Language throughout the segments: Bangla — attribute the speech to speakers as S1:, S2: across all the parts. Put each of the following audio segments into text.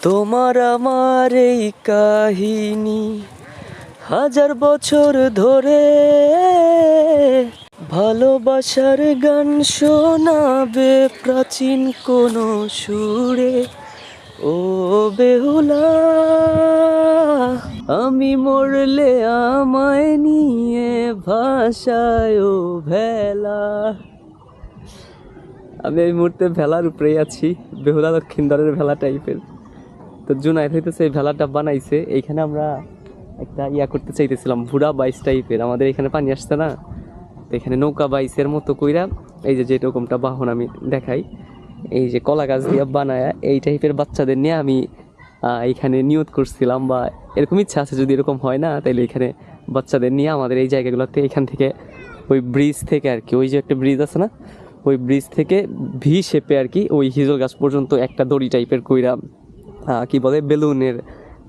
S1: তোমার আমার এই কাহিনী হাজার বছর ধরে ভালোবাসার গান শোনাবে প্রাচীন কোনো সুরে। ও বেহুলা, আমি মরলে আমায় নিয়ে ভাষায় ও ভেলা। আমি এই মুহূর্তে ভেলার উপরেই আছি, বেহুলা দক্ষিণদরের ভেলা টাইপের তো জুনাইদ হইতেছে এই ভেলাটা বানাইছে। এইখানে আমরা একটা ইয়া করতে চাইতেছিলাম ভুড়া বাইস টাইপের। আমাদের এখানে পানি আসছে না। তো এখানে নৌকা বাইসের মতো কইরা এই যে যেরকমটা বাহন আমি দেখাই এই যে কলা গাছ দিয়ে বানায়া এই টাইপের বাচ্চাদের নিয়ে আমি আহ, এইখানে নিয়ত করছিলাম বা এরকম ইচ্ছা আছে যদি এরকম হয় না তাহলে এখানে বাচ্চাদের নিয়ে আমাদের এই জায়গাগুলোতে এখান থেকে ওই ব্রিজ থেকে আর কি ওই যে একটা ব্রিজ আছে না ওই ব্রিজ থেকে ভি শেপে আর কি ওই হিজল গাছ পর্যন্ত একটা দড়ি টাইপের কইরা কি বলে, বেলুনের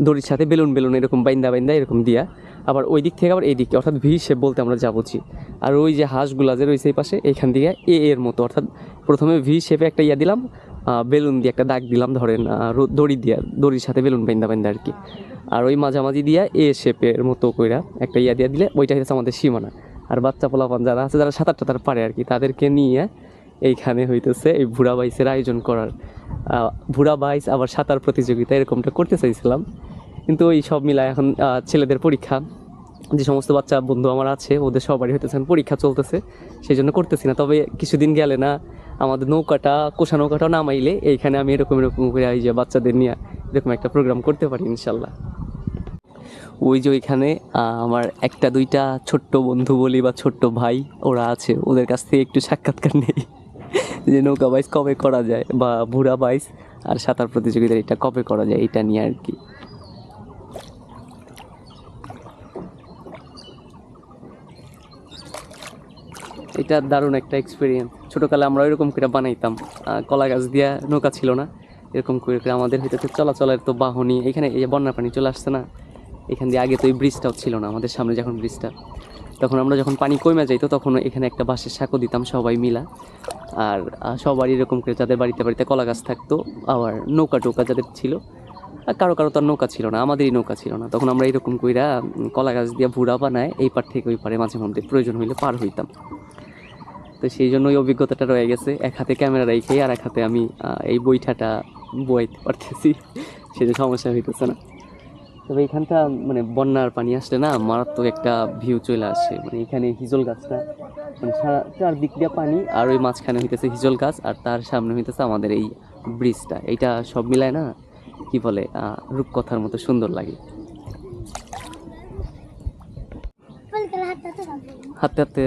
S1: দড়ির সাথে বেলুন বেলুন এরকম বাইন্দা বাইন্দা এরকম দিয়া। আবার ওই দিক থেকে আবার এই দিকে, অর্থাৎ ভি শেপ বলতে আমরা যা বুঝি আর ওই যে হাঁসগুলা যে রয়েছে এই পাশে এইখান থেকে এ এর মতো, অর্থাৎ প্রথমে ভি শেপে একটা ইয়া দিলাম বেলুন দিয়ে একটা দাগ দিলাম, ধরেন দড়ি দিয়া, দড়ির সাথে বেলুন বাইন্দা বাইন্দা আর কি। আর ওই মাঝামাঝি দিয়া এ শেপের মতো কইরা একটা ইয়া দিয়া দিলে, ওইটা হচ্ছে আমাদের সীমানা। আর বাচ্চা পোলাপান যারা আছে, যারা সাঁতার টাতার পারে আর কি, তাদেরকে নিয়ে এইখানে হইতেছে এই ভুড়া বাইসের আয়োজন করার। ভুড়া বাইস আবার সাঁতার প্রতিযোগিতা এরকমটা করতে চাইছিলাম। কিন্তু ওই সব মিলায় এখন ছেলেদের পরীক্ষা। যে সমস্ত বাচ্চা, বন্ধু আমার আছে, ওদের সবারই হইতেছেন পরীক্ষা চলতেছে সেই জন্য করতেছি না। তবে কিছুদিন গেলে না, আমাদের নৌকাটা, কোষা নৌকাটা নামাইলে এইখানে আমি এরকম এরকম করে এই যে বাচ্চাদের নিয়ে এরকম একটা প্রোগ্রাম করতে পারি, ইনশাল্লাহ। ওই যে ওইখানে আমার একটা দুইটা ছোট্ট বন্ধু বলি বা ছোট্ট ভাই, ওরা আছে। ওদের কাছ থেকে একটু সাক্ষাৎকার নেই। যে নৌকা বাইস কবে করা যায় বা ভুড়া বাইস আর সাঁতার প্রতিযোগিতা এটা কবে করা যায় এটা নিয়ে আর কি। এটা দারুণ একটা এক্সপিরিয়েন্স ছোটোকালে আমরা এরকম করে বানাইতাম। কলা গাছ দিয়া নৌকা ছিল না। এরকম করে করে আমাদের হইতেছে চলাচলের তো বাহনি এখানে এই বন্যার পানি চলে আসছে না, এখান দিয়ে আগে তো এই ব্রিজটাও ছিল না, আমাদের সামনে যখন ব্রিজটা তখন আমরা যখন পানি কমে যাইতো, তখন এখানে একটা বাঁশের সাঁকো দিতাম সবাই মিলা। আর সবারই এরকম করে যাদের বাড়িতে বাড়িতে কলা গাছ থাকতো, আবার নৌকা টোকা যাদের ছিল, আর কারও কারও তার নৌকা ছিল না, আমাদেরই নৌকা ছিল না। তখন আমরা এরকম কইরা কলা গাছ দিয়ে ভুড়া বানায়, এই পার থেকে ওই পারে মাঝে মধ্যে প্রয়োজন হইলে পার হইতাম। তো সেই জন্য ওই অভিজ্ঞতাটা রয়ে গেছে, এক হাতে ক্যামেরা রেখে আর এক হাতে আমি এই বইটাটা বইতে পারতেছি, সেটা সমস্যা হইতেছে না। তবে এখানটা মানে বন্যার পানি আসলে না, মারাত্মক একটা ভিউ চলে আসে। মানে এখানে হিজল গাছটা মানে সারা চারদিক দিয়ে পানি, আর ওই মাঝখানে হইতেছে হিজল গাছ, আর তার সামনে হইতেছে আমাদের এই ব্রিজটা। এইটা সব মিলায় না, কি বলে রূপকথার মতো সুন্দর লাগে। হাতে হাতে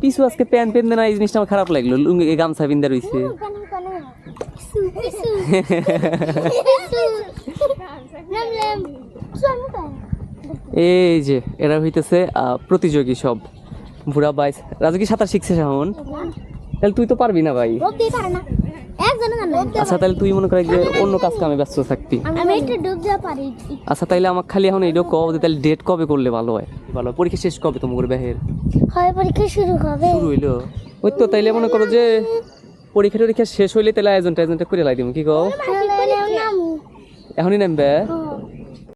S1: পিছু আজকে প্যান পেন না এই জিনিসটা আমার খারাপ লাগল। লুঙ্গি, গামছা বিন্দা এই যে এরা হইতেছে প্রতিযোগী সব। বুড়া বাইস। রাজু কি সাঁতার শিখছে এখন? তাহলে তুই তো পারবি না ভাই। আচ্ছা তাহলে তুই মনে করে যে অন্য কাজ কামে ব্যস্ত থাকবি আচ্ছা তাইলে আমাকে খালি এখন এইটা কব যে তাহলে ডেট কবে করলে ভালো হয়? ভালো। পরীক্ষা শেষ কবে তোমার বেহের?
S2: হয় পরীক্ষা শুরু হবে।
S1: শুরু হইল। ওই তো তাইলে মনে করো যে পরীক্ষা টরীক্ষা শেষ হইলে তাহলে আয়োজনটা আয়োজনটা করে লাই দিব কি কও?
S2: নামু
S1: এখনই নামবে।